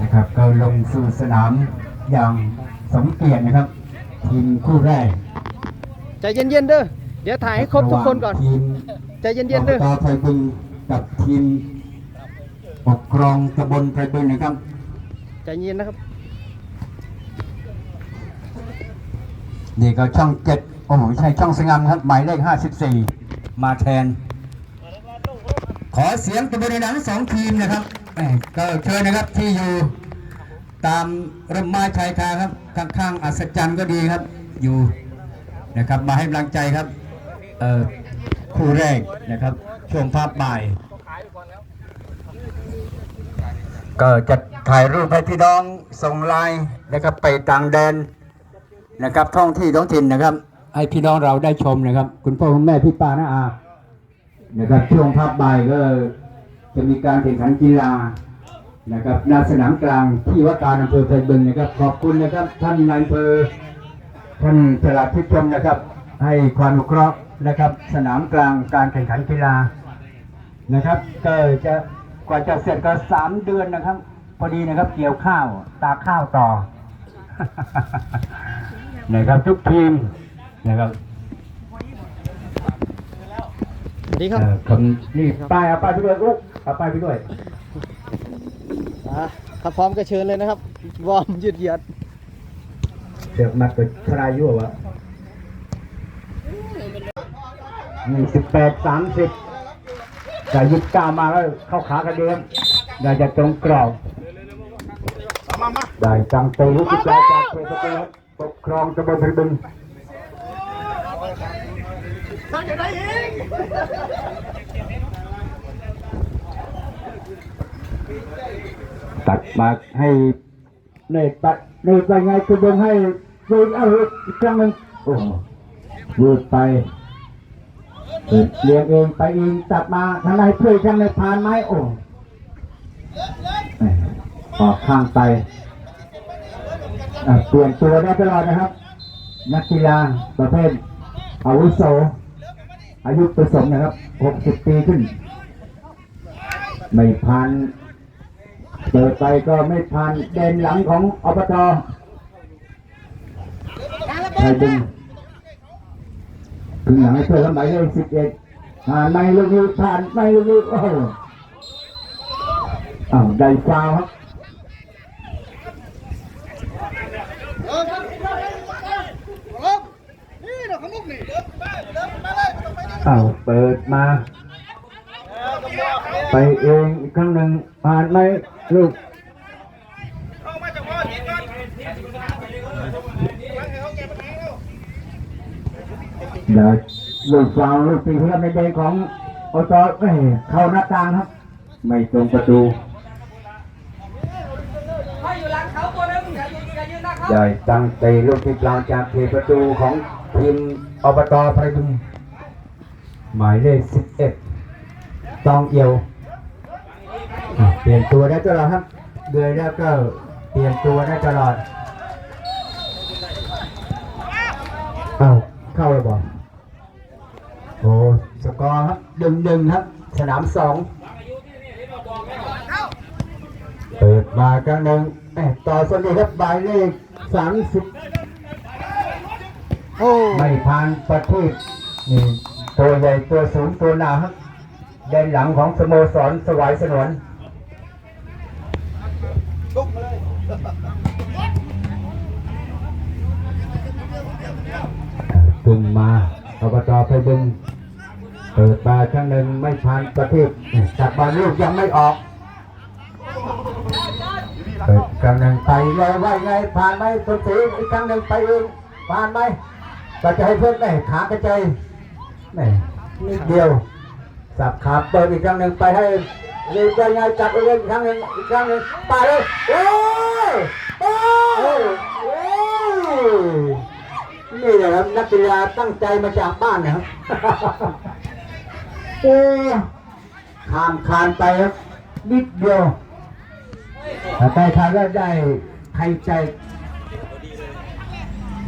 นะครับก็ลงสู่สนามอย่างสมเกียรตินะครับ ทีมคู่แรกใจเย็นๆเด้อเดี๋ยวถ่ายให้ครบทุกคนก่อน ทีมใจเย็นๆเด้ออบตไทยบึงกับทีมปกครองตำบลไทยบึงนะครับใจเย็นนะครับนี่ก็ช่องเจ็ดโอ้โหไม่ใช่ช่องสงามครับหมายเลขห้าสิบสี่มาแทน ขอเสียงตบมือดังสองทีมนะครับก็เชิญนะครับที่อยู่ตามร่มไม้ชายคาครับข้างๆอัศจรรย์ก็ดีครับ อยู่นะครับมาให้กำลังใจครับเคู่แรกนะครับ ช่วงภาพบ่าย ก็จะถ่ายรูปให้พี่น้องส่งไลน์นะครับไปต่างแดนนะครับท่องที่ท้องถิ่นนะครับ ให้พี่น้องเราได้ชมนะครับ คุณพ่อคุณแม่พี่ป้าน้าอา นะครับช่วงพักบ่ายก็จะมีการแข่งขันกีฬานะครับณสนามกลางที่ว่าการอำเภอไพบึงนะครับ ขอบคุณนะครับท่านนายอำเภอท่านฉลาดพิจมนะครับ ให้ความอุเคราะห์นะครับ สนามกลางการแข่งขันกีฬานะครับก็จะกว่าจะเสร็จก็สามเดือนนะครับ พอดีนะครับเกี่ยวข้าวตาข้าวต่อนะครับทุกทีมนะครับ สวัส ดีครับเอ่อคำนี่ป้ายเอาป้ายไปด้วยอุ๊เอาป้ายไปด้วยอะถ้าพร้อมก็เชิญเลยนะครับ วอร์มยืดเหยียดเสือกมัดกับชรายุวะนี่สิบแปดสามสิบแต่ยิบกล้ามาแล้วเข้าขากันเดียวอยากจะตรงกรอบได้จังเตะลูกที่ปลายจากเทพเจ้าปกครองตำบลพริบึง ตัดมาให้เนตตัดเนตไปไงคือเดินให้ยืนเอาอีกครั้งหนึ่งโอ้โหยืดไปเลี้ยงเองไปเองตัดมาทางไหนเพื่อทางไหนผ่านไหมโอ้แหม่ออกข้างไปเปลี่ยนตัวได้ตลอดนะครับ นักกีฬาประเภทอาวุโส อายุผสมนะครับ 60 ปีขึ้น ไม่ผ่านเปิดไปก็ไม่ผ่านเดนหลังของอบตไทยดึงถึงหลังให้เพื่อนลำไยเลยสิบเอ็ดผ่านไม่ลูกนี้ผ่านไม่ลูกนี้โอ้อ้าวได้ฟาวครับ อ้าวเปิดมา ไปเองอีกครั้งหนึ่งผ่านไหมลูกเดี๋ยวลูกฟาวลูกตีที่ในเดนของโอตอเอ้ยเข้าหน้าต่างครับ ไม่ตรงประตูถ้าอยู่หลังเขาตัวนึงอย่าอยู่อย่ายืนหน้าเขาได้ตั้งเตะลูกที่กลางจากเขตประตูของทีมอบตไพรบุญ หมายเลขสิบเอ็ดตองเอียวอะเปลี่ยนตัวได้ตลอดครับเดือยแล้วก็เปลี่ยนตัวได้ตลอดเอ้าเข้าเลยบอกโอ้สกอร์ครับดึงดึงครับ สนามสองเปิดมาครั้งหนึ่งแหม่ต่อสนิทครับหมายเลขสามสิบโอ้ไม่ผ่านประเทศนี่ ตัวใหญ่ตัวสูงตัวหนาครับด้านหลังของสโมสรสวายสนวนตึงมาอบตไปดึงเปิดมาครั้งหนึ่งไม่ผ่านประเทศจับบอลลูกยังไม่ออกเปิดครั้งหนึ่งไปเลยว่าไงผ่านไหมสุดสีอีกครั้งหนึ่งไปเองผ่านไหมก็จะให้เพื่อนแม่ขากระจาย แม่นิดเดียว สับขาเปิดอีกครั้งหนึ่งไปให้เรียนยังไงจับเล่นอีกครั้งหนึ่งอีกครั้งหนึ่งไปเลยโอ้ยโอ้ยโอ้ยนี่แหละครับนักกีฬาตั้งใจมาจากบ้านนะครับโอ้ข้ามคานไปครับนิดเดียวแต่ไปทางก็ได้ใครใจ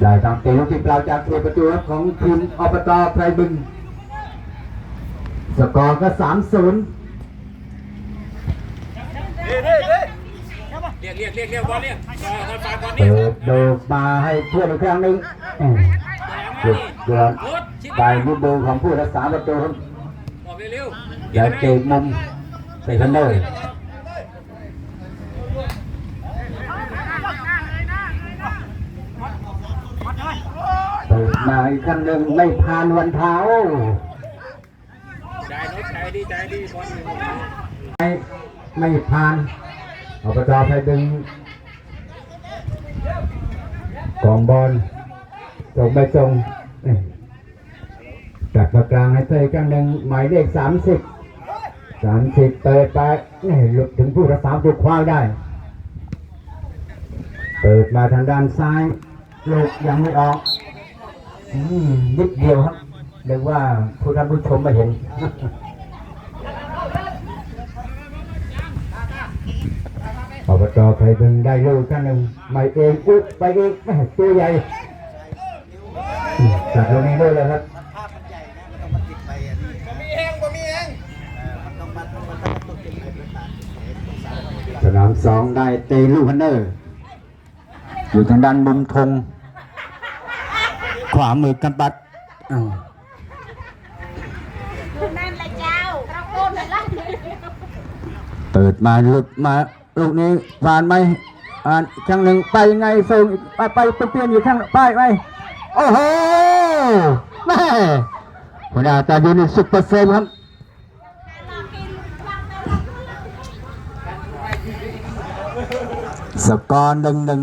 ได้ตามเตะลูกที่เปล่าจากเขตประตูครับของทีมอบตไพรบึง สกอร์ก็สามศูนย์เรียกเรียกเรียกเรียกบอลเรียกเออคนฝากก่อนนี่เปิดโดกมาให้เพื่อนอีกครั้งหนึ่งเอ้ยหยุดเดือนรถชิดไปลูกดูของผู้รักษาประตูครับบอกเร็วอย่าเกะมุมใส่กันเลยเมาอีกครั้งหนึ่งไม่ผ่านวันเท้าใจรถใจดีใจดีบอลไม่ไม่ผ่านอบจไปดึงกองบอลจงไปจงจัดกลางให้เตยกันหนึ่งหมายเลขสามสิบสามสิบเปิดไปนี่หลุดถึงผู้รักษาถูคว้าได้ เปิดมาทางด้านซ้ายลูกยังไม่ออก นิดเดียวครับเรียกว่าผู้ท่านผู้ชมไม่เห็นอบจไทยบึงได้ลูกกันหนึ่งไม่เองอุ๊บไปเองแม่ตัวใหญ่จัดลงนี้ด้วยเลยครับภาพมันใหญ่นะมันต้องมาติดไปอะนี่มีเองบ่มีเองเออมันต้องมามันต้องมาติดไปด้วยกันเห็นสารพัดสนามสองได้เตะลูกฮันเนอร์ อยู่ทางด้านมุมธง ขวามือกำปัดอ้าวนั่นแหละเจ้าเราโกนเลยล่ะเปิดมาหลุดมาลูกนี้ผ่านไหมอ่านอีกครั้งหนึ่งไปยังไงส่งไปไปเปลี่ยนอยู่ข้างไปไปโอ้โหแม่หัวหน้าตาดีนี่ซุปเปอร์เซฟครับสกอร์หนึ่งหนึ่ง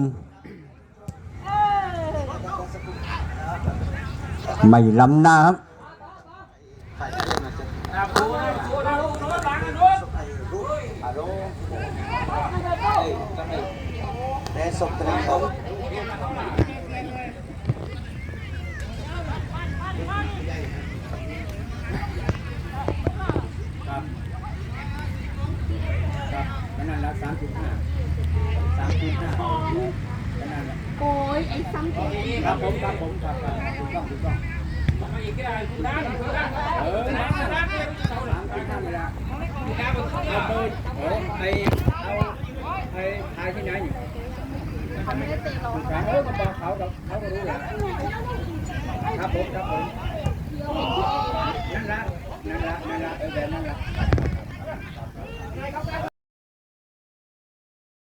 ไม่ล้ำหน้าครับดูดูดูดูหลังกันนู้น แต่ศพตรงเขา นั่นละสามจุดห้าสามจุดห้า โอ้ยไอ้ซ้ำตัว ครับผมครับผมครับถูกต้องถูกต้องมาอีกที่ไหนคุณด้านคุณด้านเออด้านด้านเนี่ยเสาหลังสามจุดห้าเวลาคุณด้านมันเข้าเนี่ยเปิดโอ้ไอเอาไอทายที่ไหนอยู่เขาไม่ได้เตะเราถามเออก็บอกเขาเขาเขาก็รู้แหละครับผมครับผมนั่นละนั่นละนั่นละเออแบบนั่นละ